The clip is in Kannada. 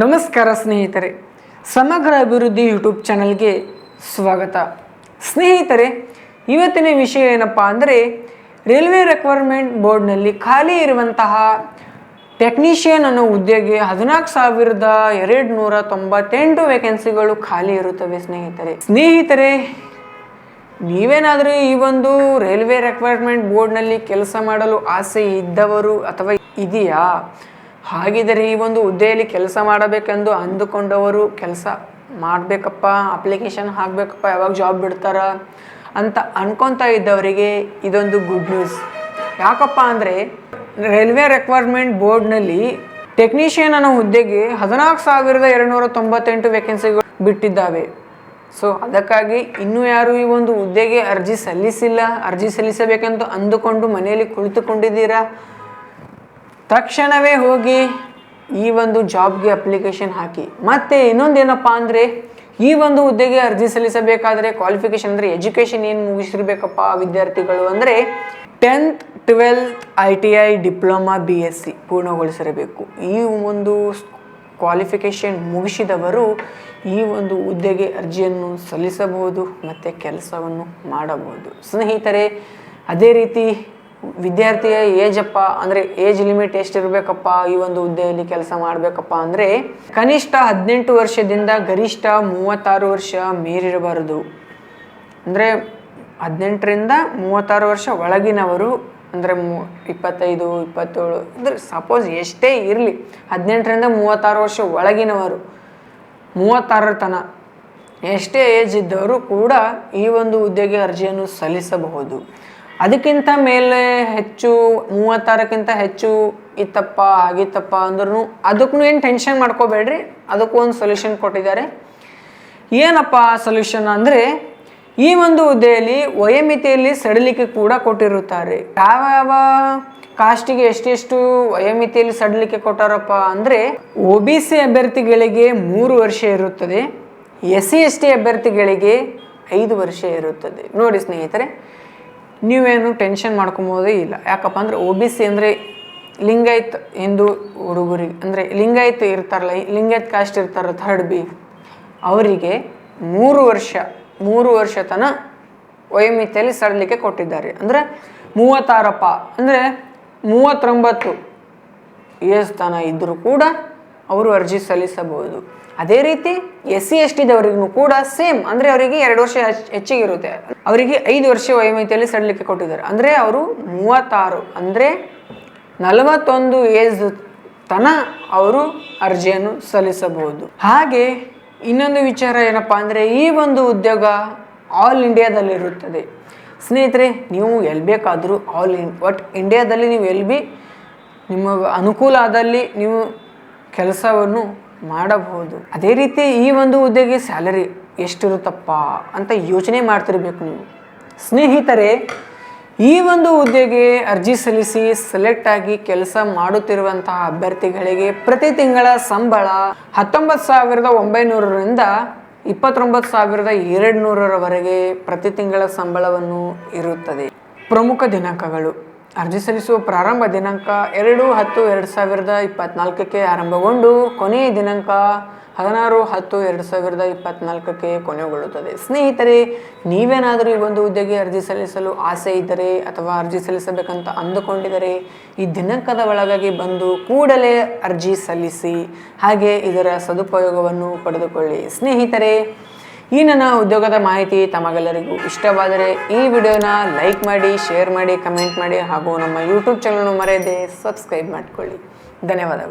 ನಮಸ್ಕಾರ ಸ್ನೇಹಿತರೆ, ಸಮಗ್ರ ಅಭಿವೃದ್ಧಿ ಯೂಟ್ಯೂಬ್ ಚಾನಲ್ಗೆ ಸ್ವಾಗತ. ಸ್ನೇಹಿತರೆ, ಇವತ್ತಿನ ವಿಷಯ ಏನಪ್ಪ ಅಂದರೆ, ರೈಲ್ವೆ ರಿಕ್ವೈರ್ಮೆಂಟ್ ಬೋರ್ಡ್ನಲ್ಲಿ ಖಾಲಿ ಇರುವಂತಹ ಟೆಕ್ನಿಷಿಯನ್ ಅನ್ನೋ ಹುದ್ದೆಗೆ ಹದಿನಾಲ್ಕು ಸಾವಿರದ ಎರಡು ನೂರ ತೊಂಬತ್ತೆಂಟು ವೇಕೆನ್ಸಿಗಳು ಖಾಲಿ ಇರುತ್ತವೆ ಸ್ನೇಹಿತರೆ. ಸ್ನೇಹಿತರೆ, ನೀವೇನಾದರೂ ಈ ಒಂದು ರೈಲ್ವೆ ರಿಕ್ವೈರ್ಮೆಂಟ್ ಬೋರ್ಡ್ನಲ್ಲಿ ಕೆಲಸ ಮಾಡಲು ಆಸೆ ಇದ್ದವರು ಅಥವಾ ಇದೆಯಾ? ಹಾಗಿದ್ದರೆ ಈ ಒಂದು ಹುದ್ದೆಯಲ್ಲಿ ಕೆಲಸ ಮಾಡಬೇಕೆಂದು ಅಂದುಕೊಂಡವರು ಕೆಲಸ ಮಾಡಬೇಕಪ್ಪ ಅಪ್ಲಿಕೇಶನ್ ಹಾಕಬೇಕಪ್ಪ, ಯಾವಾಗ ಜಾಬ್ ಬಿಡ್ತಾರ ಅಂತ ಅನ್ಕೊತಾ ಇದ್ದವರಿಗೆ ಇದೊಂದು ಗುಡ್ ನ್ಯೂಸ್ ಯಾಕಪ್ಪ ಅಂದರೆ ರೈಲ್ವೆ ರೆಕ್ವೈರ್ಮೆಂಟ್ ಬೋರ್ಡ್ನಲ್ಲಿ ಟೆಕ್ನಿಷಿಯನ್ ಅನ್ನೋ ಹುದ್ದೆಗೆ ಹದಿನಾಲ್ಕು ಸಾವಿರದ ಎರಡುನೂರ ತೊಂಬತ್ತೆಂಟು ವೇಕೆನ್ಸಿಗಳು ಬಿಟ್ಟಿದ್ದಾವೆ. ಸೊ ಅದಕ್ಕಾಗಿ ಇನ್ನೂ ಯಾರು ಈ ಒಂದು ಹುದ್ದೆಗೆ ಅರ್ಜಿ ಸಲ್ಲಿಸಿಲ್ಲ, ಅರ್ಜಿ ಸಲ್ಲಿಸಬೇಕೆಂದು ಅಂದುಕೊಂಡು ಮನೆಯಲ್ಲಿ ಕುಳಿತುಕೊಂಡಿದ್ದೀರಾ? ತಕ್ಷಣವೇ ಹೋಗಿ ಈ ಒಂದು ಜಾಬ್ಗೆ ಅಪ್ಲಿಕೇಶನ್ ಹಾಕಿ. ಮತ್ತೆ ಇನ್ನೊಂದೇನಪ್ಪ ಅಂದರೆ, ಈ ಒಂದು ಹುದ್ದೆಗೆ ಅರ್ಜಿ ಸಲ್ಲಿಸಬೇಕಾದರೆ ಕ್ವಾಲಿಫಿಕೇಷನ್ ಅಂದರೆ ಎಜುಕೇಷನ್ ಏನು ಮುಗಿಸಿರ್ಬೇಕಪ್ಪ ವಿದ್ಯಾರ್ಥಿಗಳು ಅಂದರೆ tenth twelfth I T I diploma B S C ಪೂರ್ಣಗೊಳಿಸಿರಬೇಕು. ಈ ಒಂದು ಕ್ವಾಲಿಫಿಕೇಷನ್ ಮುಗಿಸಿದವರು ಈ ಒಂದು ಹುದ್ದೆಗೆ ಅರ್ಜಿಯನ್ನು ಸಲ್ಲಿಸಬಹುದು, ಮತ್ತು ಕೆಲಸವನ್ನು ಮಾಡಬಹುದು. ಸ್ನೇಹಿತರೆ, ಅದೇ ರೀತಿ ವಿದ್ಯಾರ್ಥಿಯ ಏಜಪ್ಪ ಅಂದರೆ ಏಜ್ ಲಿಮಿಟ್ ಎಷ್ಟಿರಬೇಕಪ್ಪ ಈ ಒಂದು ಹುದ್ದೆಯಲ್ಲಿ ಕೆಲಸ ಮಾಡಬೇಕಪ್ಪ ಅಂದರೆ ಕನಿಷ್ಠ ಹದಿನೆಂಟು ವರ್ಷದಿಂದ ಗರಿಷ್ಠ ಮೂವತ್ತಾರು ವರ್ಷ ಮೀರಿರಬಾರದು. ಅಂದರೆ ಹದಿನೆಂಟರಿಂದ ಮೂವತ್ತಾರು ವರ್ಷ ಒಳಗಿನವರು, ಅಂದರೆ ಮೂ, ಇಪ್ಪತ್ತೈದು, ಇಪ್ಪತ್ತೇಳು, ಅಂದರೆ ಸಪೋಸ್ ಎಷ್ಟೇ ಇರಲಿ, ಹದಿನೆಂಟರಿಂದ ಮೂವತ್ತಾರು ವರ್ಷ ಒಳಗಿನವರು, ಮೂವತ್ತಾರರ ತನ, ಎಷ್ಟೇ ಏಜ್ ಇದ್ದವರು ಕೂಡ ಈ ಒಂದು ಹುದ್ದೆಗೆ ಅರ್ಜಿಯನ್ನು ಸಲ್ಲಿಸಬಹುದು. ಅದಕ್ಕಿಂತ ಮೇಲೆ ಹೆಚ್ಚು, ಮೂವತ್ತಾರಕ್ಕಿಂತ ಹೆಚ್ಚು, ಇತ್ತಪ್ಪ, ಆಗಿತ್ತಪ್ಪ ಅಂದ್ರೂ ಅದಕ್ಕೂ ಏನು ಟೆನ್ಷನ್ ಮಾಡ್ಕೋಬೇಡ್ರಿ. ಅದಕ್ಕೂ ಒಂದು ಸೊಲ್ಯೂಷನ್ ಕೊಟ್ಟಿದ್ದಾರೆ. ಏನಪ್ಪ ಸೊಲ್ಯೂಷನ್ ಅಂದರೆ, ಈ ಒಂದು ಹುದ್ದೆಯಲ್ಲಿ ವಯೋಮಿತಿಯಲ್ಲಿ ಸಡಿಲಿಕೆ ಕೂಡ ಕೊಟ್ಟಿರುತ್ತಾರೆ. ಯಾವ ಯಾವ ಕಾಸ್ಟಿಗೆ ಎಷ್ಟೆಷ್ಟು ವಯೋಮಿತಿಯಲ್ಲಿ ಸಡಿಲಿಕೆ ಕೊಟ್ಟಾರಪ್ಪ ಅಂದರೆ ಒ ಬಿ ಸಿ ಅಭ್ಯರ್ಥಿಗಳಿಗೆ ಮೂರು ವರ್ಷ ಇರುತ್ತದೆ. ಎಸ್ ಸಿ ಎಸ್ ಟಿ ಅಭ್ಯರ್ಥಿಗಳಿಗೆ ಐದು ವರ್ಷ ಇರುತ್ತದೆ. ನೋಡಿ ಸ್ನೇಹಿತರೆ ನೀವೇನು ಟೆನ್ಷನ್ ಮಾಡ್ಕೊಬೋದೇ ಇಲ್ಲ. ಯಾಕಪ್ಪ ಅಂದರೆ ಒ ಬಿ ಸಿ ಅಂದರೆ ಲಿಂಗಾಯತ್ ಹಿಂದೂ ಹುಡುಗರಿಗೆ ಅಂದರೆ ಲಿಂಗಾಯತ್ ಇರ್ತಾರಲ್ಲ, ಲಿಂಗಾಯತ್ ಕಾಸ್ಟ್ ಇರ್ತಾರ ಥರ್ಡ್ ಬಿ ಅವರಿಗೆ ಮೂರು ವರ್ಷ ಮೂರು ವರ್ಷ ತನ ವಯೋಮಿತಿಯಲ್ಲಿ ಸಡಲಿಕ್ಕೆ ಕೊಟ್ಟಿದ್ದಾರೆ. ಅಂದರೆ ಮೂವತ್ತಾರಪ್ಪ, ಅಂದರೆ ಮೂವತ್ತೊಂಬತ್ತು ಏಸ್ ತನ ಇದ್ದರೂ ಕೂಡ ಅವರು ಅರ್ಜಿ ಸಲ್ಲಿಸಬಹುದು. ಅದೇ ರೀತಿ ಎಸ್ ಸಿ ಎಸ್ ಟಿದವರಿಗೂ ಕೂಡ ಸೇಮ್, ಅಂದರೆ ಅವರಿಗೆ ಎರಡು ವರ್ಷ ಹೆಚ್ಚ್- ಹೆಚ್ಚಿಗೆ ಇರುತ್ತೆ ಅವರಿಗೆ ಐದು ವರ್ಷ ವಯೋಮಿತಿಯಲ್ಲಿ ಸಡಲಿಕ್ಕೆ ಕೊಟ್ಟಿದ್ದಾರೆ. ಅಂದರೆ ಅವರು ಮೂವತ್ತಾರು, ಅಂದರೆ ನಲವತ್ತೊಂದು ಏಜ್ ತನ ಅವರು ಅರ್ಜಿಯನ್ನು ಸಲ್ಲಿಸಬಹುದು. ಹಾಗೆ ಇನ್ನೊಂದು ವಿಚಾರ ಏನಪ್ಪ ಅಂದರೆ ಈ ಒಂದು ಉದ್ಯೋಗ ಆಲ್ ಇಂಡಿಯಾದಲ್ಲಿರುತ್ತದೆ. ಸ್ನೇಹಿತರೆ, ನೀವು ಎಲ್ಲಿ ಬೇಕಾದರೂ ಆಲ್ ಇನ್, ಒಟ್ ಇಂಡಿಯಾದಲ್ಲಿ ನೀವು ಎಲ್ಲಿ ಬಿ ನಿಮಗೆ ಅನುಕೂಲ ಆದಲ್ಲಿ ನೀವು ಕೆಲಸವನ್ನು ಮಾಡಬಹುದು. ಅದೇ ರೀತಿ ಈ ಒಂದು ಹುದ್ದೆಗೆ ಸ್ಯಾಲರಿ ಎಷ್ಟಿರುತ್ತಪ್ಪ ಅಂತ ಯೋಚನೆ ಮಾಡ್ತಿರಬೇಕು ನೀವು. ಸ್ನೇಹಿತರೆ, ಈ ಒಂದು ಹುದ್ದೆಗೆ ಅರ್ಜಿ ಸಲ್ಲಿಸಿ ಸೆಲೆಕ್ಟ್ ಆಗಿ ಕೆಲಸ ಮಾಡುತ್ತಿರುವಂತಹ ಅಭ್ಯರ್ಥಿಗಳಿಗೆ ಪ್ರತಿ ತಿಂಗಳ ಸಂಬಳ ಹತ್ತೊಂಬತ್ತು ಸಾವಿರದ ಒಂಬೈನೂರರಿಂದ ಇಪ್ಪತ್ತೊಂಬತ್ತು ಸಾವಿರದ ಎರಡು ನೂರರವರೆಗೆ ಪ್ರತಿ ತಿಂಗಳ ಸಂಬಳವನ್ನು ಇರುತ್ತದೆ. ಪ್ರಮುಖ ದಿನಾಂಕಗಳು. ಅರ್ಜಿ ಸಲ್ಲಿಸುವ ಪ್ರಾರಂಭ ದಿನಾಂಕ ಎರಡು ಹತ್ತು ಎರಡು ಸಾವಿರದ ಇಪ್ಪತ್ನಾಲ್ಕಕ್ಕೆ ಆರಂಭಗೊಂಡು ಕೊನೆಯ ದಿನಾಂಕ ಹದಿನಾರು ಹತ್ತು ಎರಡು ಸಾವಿರದ ಇಪ್ಪತ್ನಾಲ್ಕಕ್ಕೆ ಕೊನೆಗೊಳ್ಳುತ್ತದೆ. ಸ್ನೇಹಿತರೆ, ನೀವೇನಾದರೂ ಈ ಒಂದು ಹುದ್ದೆಗೆ ಅರ್ಜಿ ಸಲ್ಲಿಸಲು ಆಸೆ ಇದ್ದರೆ ಅಥವಾ ಅರ್ಜಿ ಸಲ್ಲಿಸಬೇಕಂತ ಅಂದುಕೊಂಡಿದ್ದರೆ ಈ ದಿನಾಂಕದ ಒಳಗಾಗಿ ಬಂದು ಕೂಡಲೇ ಅರ್ಜಿ ಸಲ್ಲಿಸಿ ಹಾಗೆ ಇದರ ಸದುಪಯೋಗವನ್ನು ಪಡೆದುಕೊಳ್ಳಿ. ಸ್ನೇಹಿತರೆ ಈ ನನ್ನ ಉದ್ಯೋಗದ ಮಾಹಿತಿ ತಮಗೆಲ್ಲರಿಗೂ ಇಷ್ಟವಾದರೆ ಈ ವಿಡಿಯೋನ ಲೈಕ್ ಮಾಡಿ, ಶೇರ್ ಮಾಡಿ, ಕಮೆಂಟ್ ಮಾಡಿ ಹಾಗೂ ನಮ್ಮ ಯೂಟ್ಯೂಬ್ ಚಾನಲ್ನ ಮರೆಯದೆ ಸಬ್ಸ್ಕ್ರೈಬ್ ಮಾಡಿಕೊಳ್ಳಿ. ಧನ್ಯವಾದಗಳು.